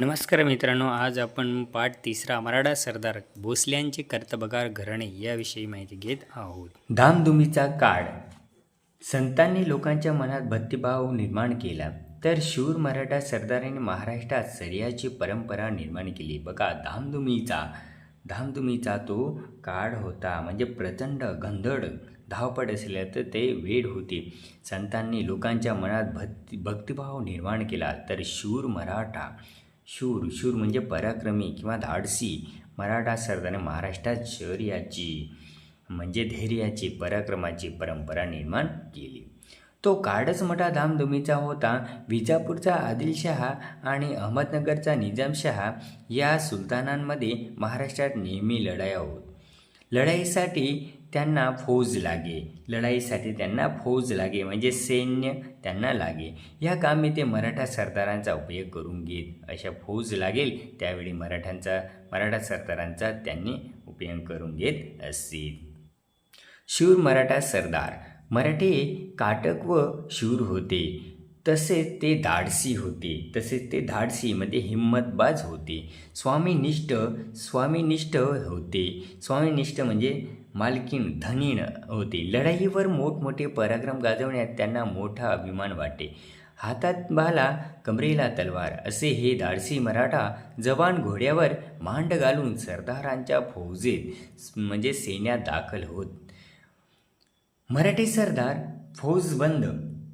नमस्कार मित्रांनो आज आपण पाठ तिसरा मराठा सरदार भोसल्यांचे कर्तबगार घराणे याविषयी माहिती घेत आहोत. धामधुमीचा काळ. संतांनी लोकांच्या मनात भक्तिभाव निर्माण केला तर शूर मराठा सरदारांनी महाराष्ट्रात सर्याची परंपरा निर्माण केली. बघा धामधुमीचा धामधुमीचा तो काळ होता म्हणजे प्रचंड गंधड धावपट असल्या तर ते वेड होते. संतांनी लोकांच्या मनात भक्ती भक्तिभाव निर्माण केला तर शूर मराठा शूर शूर म्हणजे पराक्रमी किंवा धाडसी मराठा सरदारने महाराष्ट्रात शौर्याची म्हणजे धैर्याची पराक्रमाची परंपरा निर्माण केली. तो काळच मोठा धामधुमीचा होता. विजापूरचा आदिलशहा आणि अहमदनगरचा निजामशहा या सुलतानांमध्ये महाराष्ट्रात नेहमी लढाया होत. लढाईसाठी त्यांना फौज लागे. लढाईसाठी त्यांना फौज लागे म्हणजे सैन्य त्यांना लागे. या कामी ते मराठा सरदारांचा उपयोग करून घेत. अशा फौज लागेल त्यावेळी मराठ्यांचा मराठा सरदारांचा त्यांनी उपयोग करून घेत असतील शूर मराठा सरदार. मराठे काटक व शूर होते. तसेच ते धाडसी होते. तसेच ते धाडसी म्हणजे हिंमतबाज होते. स्वामीनिष्ठ स्वामीनिष्ठ होते. स्वामीनिष्ठ म्हणजे मालकीण धनीण होते. लढाईवर मोठमोठे पराक्रम गाजवण्यात त्यांना मोठा अभिमान वाटे. हातात भाला कमरेला तलवार असे हे धाडसी मराठा जवान घोड्यावर मांड घालून सरदारांच्या फौजेत म्हणजे सेन्यात दाखल होत. मराठी सरदार फौजबंद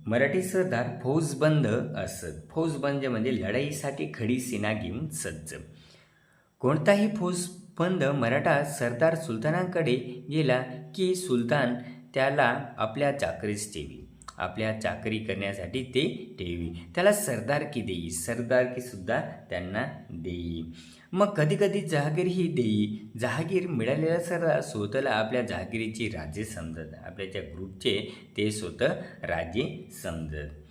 मराठी सरदार फौजबंद असत. फौजबंद म्हणजे लढाईसाठी खडी सेना घेऊन सज्ज. कोणताही फौज फंद मराठा सरदार सुलतानांकडे गेला की सुलतान त्याला आपल्या चाकरीस ठेवी. आपल्या चाकरी करण्यासाठी ते ठेवी. त्याला सरदारकी देई. सरदारकीसुद्धा त्यांना देई. मग कधी कधी जहागीरही देई. जहागीर मिळालेला सरदार स्वतःला आपल्या जहागिरीची राजे समजत. आपल्या ज्या ग्रुपचे ते स्वतः राजे समजत.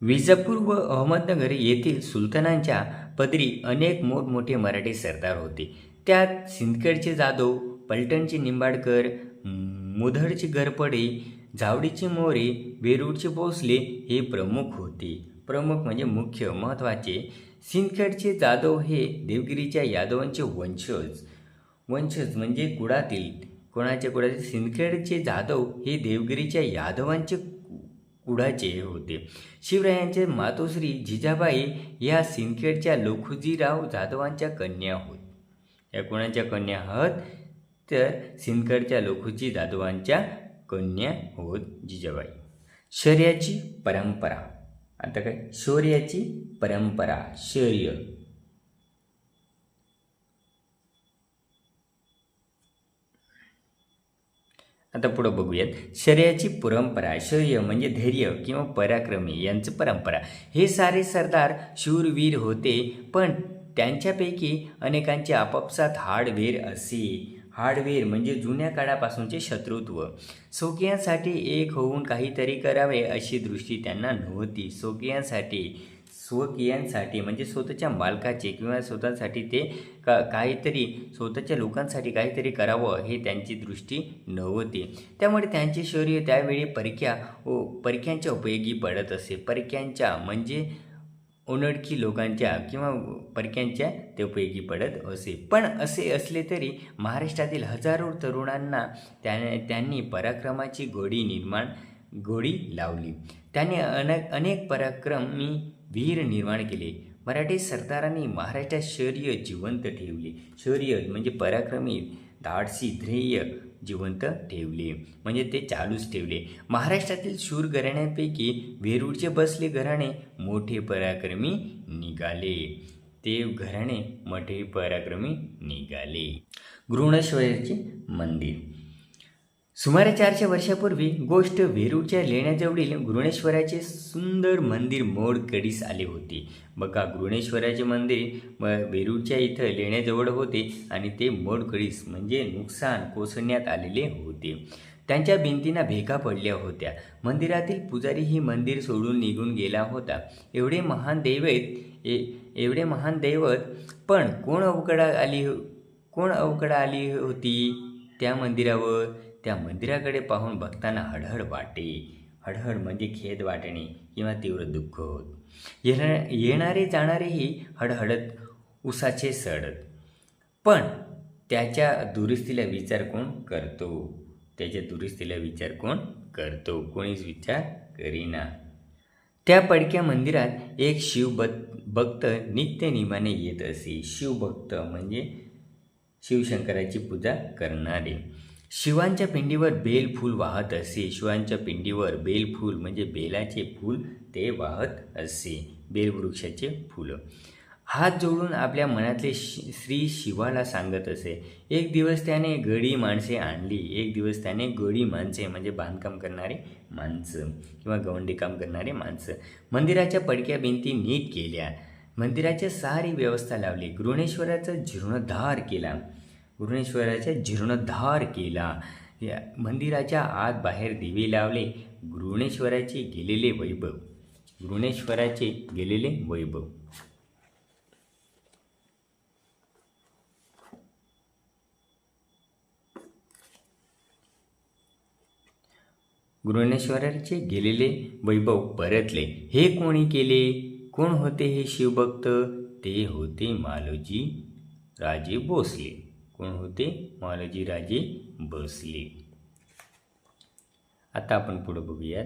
विजापूर व अहमदनगर येथील सुलतानांच्या पदरी अनेक मोठमोठे मराठी सरदार होते. त्यात सिंदखेडचे जाधव पलटणचे निंबाडकर मुधडचे गरपडे जावडीचे मोरे बेरूडचे भोसले हे प्रमुख होते. प्रमुख म्हणजे मुख्य महत्त्वाचे. सिंदखेडचे जाधव हे देवगिरीच्या यादवांचे वंशज. वंशज म्हणजे कुळातील कोणाच्या कुळातील? सिंदखेडचे जाधव हे देवगिरीच्या यादवांचे कुळाचे होते. शिवरायांचे मातोश्री जिजाबाई या सिंदखेडच्या लखुजीराव जाधवांच्या कन्या होत. या कोणाच्या कन्या आहोत तर सिंदखेडच्या लखुजी जाधवांच्या कन्या होत जिजाबाई. शौर्याची परंपरा. आता काय? शौर्याची परंपरा. शौर्य. आता पुढं बघूयात. शर्याची परंपरा शौर्य म्हणजे धैर्य किंवा पराक्रमी यांचं परंपरा. हे सारे सरदार शूरवीर होते पण त्यांच्यापैकी अनेकांचे आपापसात हाडवेर असे. हार्डवेअर म्हणजे जुन्या काळापासूनचे शत्रुत्व. सोकियांसाठी एक होऊन काहीतरी करावे अशी दृष्टी त्यांना नव्हती. सोकियांसाठी स्वकीयांसाठी म्हणजे स्वतःच्या मालकाचे किंवा स्वतःसाठी ते का काहीतरी स्वतःच्या लोकांसाठी काहीतरी करावं हे त्यांची दृष्टी नव्हती. त्यामुळे त्यांचे शौर्य त्यावेळी परक्या व परक्यांच्या उपयोगी पडत असे. परक्यांच्या म्हणजे उनडकी लोकांच्या किंवा परक्यांच्या ते उपयोगी पडत असे. पण असे असले तरी महाराष्ट्रातील हजारो तरुणांना त्याने त्यांनी पराक्रमाची गोडी निर्माण गोडी लावली. त्याने अनेक अनेक पराक्रमी वीर निर्माण केले. मराठी सरदारांनी महाराष्ट्रात शौर्य जिवंत ठेवले. शौर्य म्हणजे पराक्रमी धाडसी ध्येय जिवंत ठेवले. म्हणजे ते चालूच ठेवले. महाराष्ट्रातील शूर घराण्यांपैकी वेरूळचे बसले घराणे मोठे पराक्रमी निघाले. ते घराणे मोठे पराक्रमी निघाले. गृहणेश्वराचे मंदिर. सुमारे चारशे वर्षापूर्वी गोष्ट वेरूळच्या लेण्याजवळील गृणेश्वराचे सुंदर मंदिर मोडकडीस आले होते. बघा गृणेश्वराचे मंदिर वेरूळच्या इथं लेण्याजवळ होते आणि ते मोडकडीस म्हणजे नुकसान कोसळण्यात आलेले होते. त्यांच्या भिंतींना भेगा पडल्या होत्या. मंदिरातील पुजारी ही मंदिर सोडून निघून गेला होता. एवढे महान दैवत ए एवढे महान दैवत पण कोण अवकडा आली कोण अवकडा आली होती त्या मंदिरावर? त्या मंदिराकडे पाहून भक्तांना हडहड वाटे. हडहड म्हणजे खेद वाटणे किंवा तीव्र दुःख होत. येणार येणारे जाणारेही हडहडत उसाचे सडत. पण त्याच्या दुरुस्तीला विचार कोण करतो? त्याच्या दुरुस्तीला विचार कोण करतो? कोणीच विचार करीना. त्या पडक्या मंदिरात एक शिवभक्त भक्त नित्यनिमाने येत असे. शिवभक्त म्हणजे शिवशंकराची पूजा करणारे. शिवांच्या पिंडीवर बेल फूल वाहत असे. शिवांच्या पिंडीवर बेल फूल म्हणजे बेलाचे फूल ते वाहत असे. बेलवृक्षाचे फुलं. हात जोडून आपल्या मनातले शि श्री शिवाला सांगत असे. एक दिवस त्याने गडी माणसे आणली. एक दिवस त्याने गडी माणसे म्हणजे बांधकाम करणारे माणसं किंवा गवंडी काम करणारे माणसं. मंदिराच्या पडक्या भिंती नीट केल्या. मंदिराच्या सारी व्यवस्था लावली. गृणेश्वराचा जीर्णोद्धार केला. गृणेश्वराचा जीर्णोद्धार केला. या मंदिराच्या आत बाहेर दिवे लावले. गृणेश्वराचे गेलेले वैभव. गृणेश्वराचे गेलेले वैभव. गृणेश्वराचे गेलेले वैभव परतले. हे कोणी केले? कोण होते हे शिवभक्त? ते होते मालोजी राजे भोसले. कोण होते? मालोजी राजे भोसले. आता आपण पुढं बघूयात.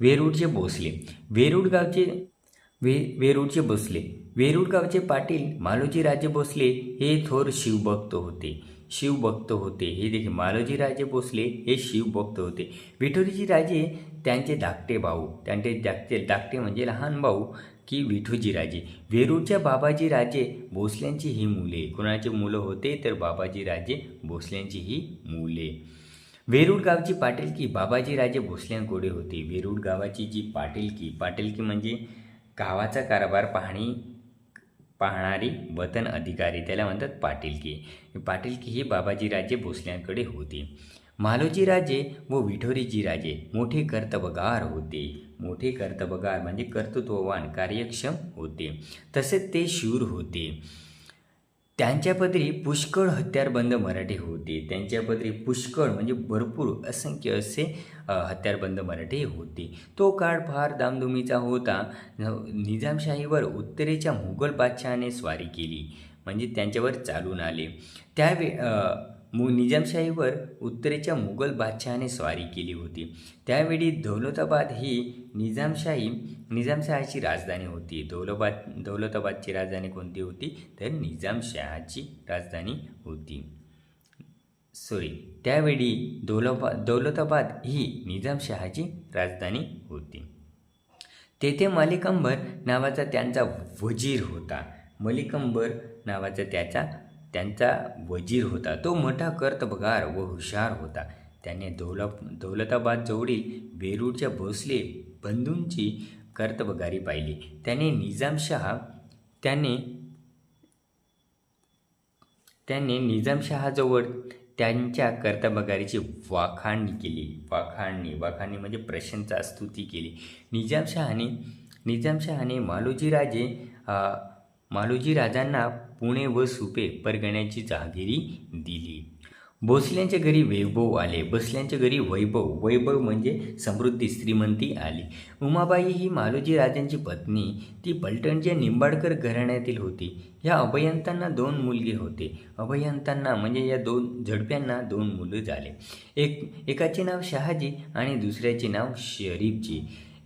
वेरूळचे भोसले. वेरूळ गावचे वे वेरूळचे भोसले. वेरूळ गावचे पाटील मालोजी राजे भोसले हे थोर शिवभक्त होते. शिवभक्त होते. हे देखील मालोजी राजे भोसले हे शिवभक्त होते. विठोरीजी राजे त्यांचे धाकटे भाऊ. त्यांचे धाकटे धाकटे म्हणजे लहान भाऊ की विठोजी राजे. वेरूळच्या बाबाजी राजे भोसल्यांची ही मुले. कोणाची मुलं होते तर बाबाजी राजे भोसल्यांची ही मुले. वेरूळ गावची पाटीलकी बाबाजी राजे भोसल्यांकडे होती. वेरूळ गावाची जी पाटीलकी पाटीलकी म्हणजे गावाचा कारभार पाहणी पाहणारी वतन अधिकारी त्याला म्हणतात पाटीलकी. पाटीलकी ही बाबाजी राजे भोसल्यांकडे होती. मालोजी राजे व विठोरीजी राजे मोठे कर्तबगार होते. मोठे कर्तबगार म्हणजे कर्तृत्ववान कार्यक्षम होते. तसेच ते शूर होते. त्यांच्या पदरी पुष्कळ हत्यारबंद मराठी होते. त्यांच्या पदरी पुष्कळ म्हणजे भरपूर असंख्य असे हत्यारबंद मराठी होते. तो काळ फार दामधुमीचा होता. निजामशाहीवर उत्तरेच्या मुघल बादशहाने स्वारी केली. म्हणजे त्यांच्यावर चालून आले. त्यावे मु निजामशाहीवर उत्तरेच्या मुघल बादशहाने स्वारी केली होती. त्यावेळी दौलताबाद ही निजामशाही निजामशहाची राजधानी होती. दौलताबाद दौलताबादची राजधानी कोणती होती? तर निजामशहाची राजधानी होती. सॉरी त्यावेळी दौलबा दौलताबाद ही निजामशहाची राजधानी होती. तेथे मलिकंबर नावाचा त्यांचा वजीर होता. मलिकंबर नावाचा त्याचा त्यांचा वजीर होता. तो मोठा कर्तबगार व हुशार होता. त्याने दौल दौलताबाद जवळील वेरूळच्या भोसले बंधूंची कर्तबगारी पाहिली. त्याने निजामशहा त्याने त्याने निजामशहाजवळ त्यांच्या कर्तबगारीची वाखाणणी केली. वाखाणणी वाखाणणी म्हणजे प्रशंसा स्तुती केली निजामशहाने निजामशहाने मालोजीराजे मालोजी राजांना पुणे व सुपे परगण्याची जहागिरी दिली. भोसल्यांच्या घरी वैभव आले. भोसल्यांच्या घरी वैभव. वैभव म्हणजे समृद्धी श्रीमंती आली. उमाबाई ही मालोजी राजांची पत्नी. ती पलटणच्या निंबाडकर घराण्यातील होती. या अभयंतांना दोन मुलगे होते. अभयंतांना म्हणजे या दोन झडप्यांना दोन मुलं झाले. एक एकाचे नाव शहाजी आणि दुसऱ्याचे नाव शरीफजी.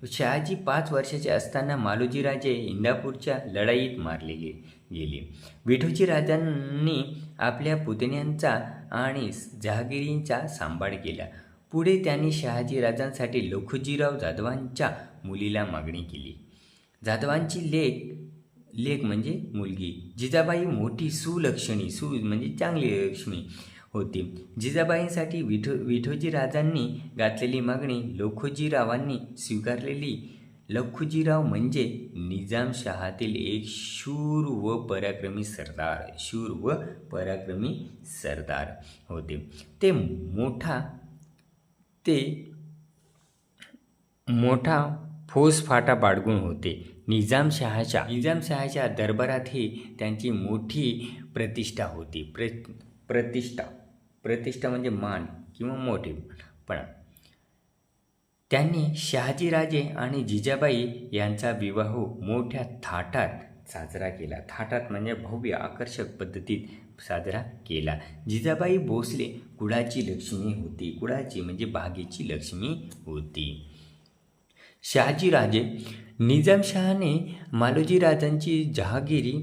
शहाजी पाच वर्षाचे असताना मालोजीराजे इंदापूरच्या लढाईत मारले गे गेले. विठोजी राजांनी आपल्या पुतण्यांचा आणि जहागिरींचा सांभाळ केला. पुढे त्यांनी शहाजी राजांसाठी लखुजीराव जाधवांच्या मुलीला मागणी केली. जाधवांची लेख लेख म्हणजे मुलगी. जिजाबाई मोठी सुलक्षणी सु म्हणजे चांगली लक्ष्मी. होती. जिजाबाईंसाठी विठो विठोजी राजांनी घातलेली मागणी लखोजीरावांनी स्वीकारलेली. लखुजीराव म्हणजे निजामशहातील एक शूर व पराक्रमी सरदार शूर व पराक्रमी सरदार होते. ते मोठा ते मोठा फौजफाटा बाळगून होते. निजामशहाच्या निजामशहाच्या दरबारातही त्यांची मोठी प्रतिष्ठा होती. प्र प्रतिष्ठा. प्रतिष्ठा म्हणजे मान किंवा मोठेपणा त्यांनी शहाजीराजे आणि जिजाबाई यांचा विवाह मोठ्या थाटात साजरा केला. थाटात म्हणजे भव्य आकर्षक पद्धतीत साजरा केला. जिजाबाई भोसले कुळाची लक्ष्मी होती. कुळाची म्हणजे बागेची लक्ष्मी होती. शहाजीराजे निजामशहाने मालोजीराजांची जहागिरी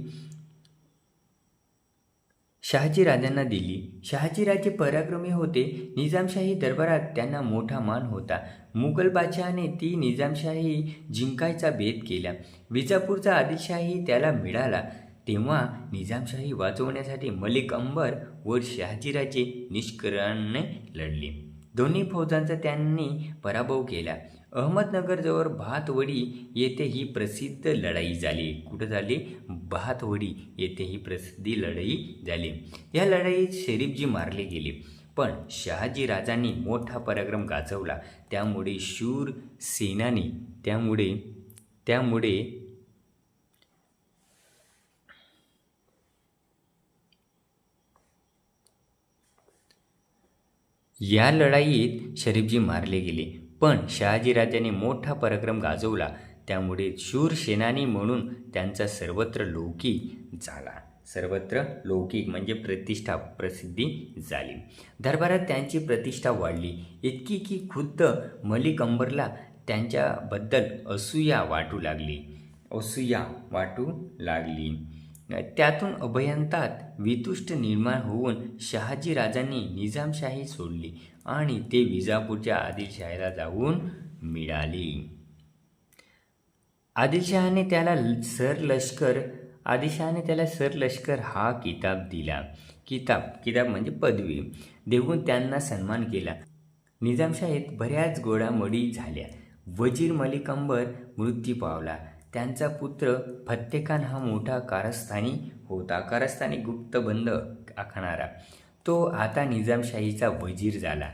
शहाजी राजांना दिली. शहाजीराजे पराक्रमी होते. निजामशाही दरबारात त्यांना मोठा मान होता. मुघल बादशहाने ती निजामशाही जिंकायचा बेत केला. विजापूरचा आदिलशाही त्याला मिळाला. तेव्हा निजामशाही वाचवण्यासाठी मलिक अंबर व शहाजीराजे निष्कर्षाने लढले. दोन्ही फौजांचा त्यांनी पराभव केला. अहमदनगरजवळ भातवडी येथे ही प्रसिद्ध लढाई झाली. कुठं झाली? भातवडी येथे ही प्रसिद्धी लढाई झाली. या लढाईत शरीफजी मारले गेले. पण शहाजी राजांनी मोठा पराक्रम गाजवला. त्यामुळे शूर सेनानी त्यामुळे त्यामुळे या लढाईत शरीफजी मारले गेले. पण शहाजीराजाने मोठा पराक्रम गाजवला. त्यामुळे शूर सेनानी म्हणून त्यांचा सर्वत्र लौकिक झाला. सर्वत्र लौकिक म्हणजे प्रतिष्ठा प्रसिद्धी झाली. दरबारात त्यांची प्रतिष्ठा वाढली. इतकी की खुद्द मलिक अंबरला त्यांच्याबद्दल असूया वाटू लागली. असूया वाटू लागली. त्यातून अभयंतात वितुष्ट निर्माण होऊन शहाजी राजांनी निजामशाही सोडली. आणि ते विजापूरच्या आदिलशाहीला जाऊन मिळाली. आदिलशहाने त्याला सर लष्कर आदिलशहाने त्याला सर लष्कर हा किताब दिला. किताब किताब म्हणजे पदवी. देऊन त्यांना सन्मान केला. निजामशाहीत बऱ्याच गोडामोडी झाल्या. वजीर मलिक अंबर मृत्यू पावला. त्यांचा पुत्र फत्तेखान हा मोठा कारस्थानी होता. कारस्थानी गुप्तबंद आखणारा. तो आता निजामशाहीचा वजीर झाला.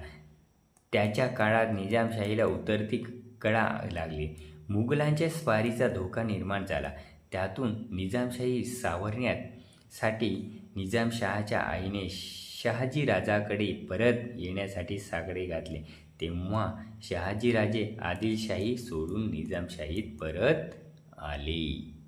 त्याच्या काळात निजामशाहीला उतरती कळा लागली. मुघलांच्या स्वारीचा धोका निर्माण झाला. त्यातून निजामशाही सावरण्यासाठी निजामशहाच्या आईने शहाजीराजाकडे परत येण्यासाठी साकडे घातले. तेव्हा शहाजीराजे आदिलशाही सोडून निजामशाहीत परत आले.